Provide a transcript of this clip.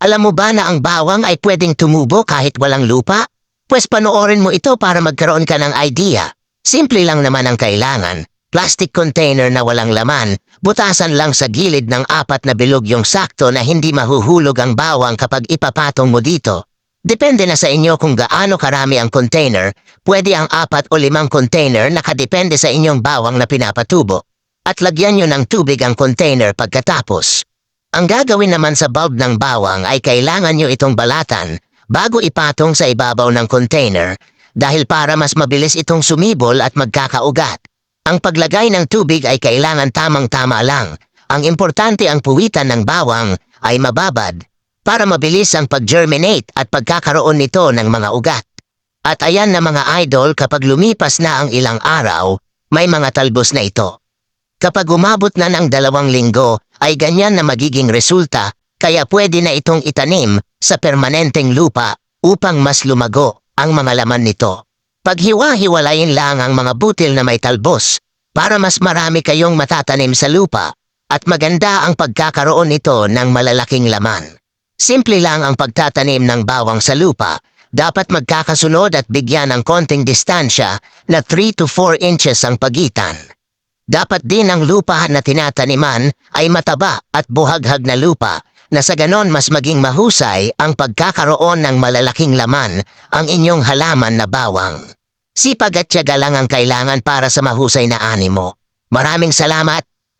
Alam mo ba na ang bawang ay pwedeng tumubo kahit walang lupa? Pwes panoorin mo ito para magkaroon ka ng idea. Simple lang naman ang kailangan. Plastic container na walang laman, butasan lang sa gilid ng apat na bilog yung sakto na hindi mahuhulog ang bawang kapag ipapatong mo dito. Depende na sa inyo kung gaano karami ang container, pwede ang apat o limang container nakadepende sa inyong bawang na pinapatubo. At lagyan nyo ng tubig ang container pagkatapos. Ang gagawin naman sa bulb ng bawang ay kailangan nyo itong balatan bago ipatong sa ibabaw ng container dahil para mas mabilis itong sumibol at magkakaugat. Ang paglagay ng tubig ay kailangan tamang-tama lang. Ang importante ang puwitan ng bawang ay mababad para mabilis ang pag-germinate at pagkakaroon nito ng mga ugat. At ayan na mga idol kapag lumipas na ang ilang araw, may mga talbos na ito. Kapag umabot na ng dalawang linggo, ay ganyan na magiging resulta, kaya pwede na itong itanim sa permanenteng lupa upang mas lumago ang mga laman nito. Paghiwa-hiwalayin lang ang mga butil na may talbos para mas marami kayong matatanim sa lupa at maganda ang pagkakaroon nito ng malalaking laman. Simple lang ang pagtatanim ng bawang sa lupa. Dapat magkakasunod at bigyan ng konting distansya na 3 to 4 inches ang pagitan. Dapat din ang lupa na tinataniman ay mataba at buhaghag na lupa na sa ganon mas maging mahusay ang pagkakaroon ng malalaking laman ang inyong halaman na bawang. Sipag at tiyaga lang ang kailangan para sa mahusay na animo. Maraming salamat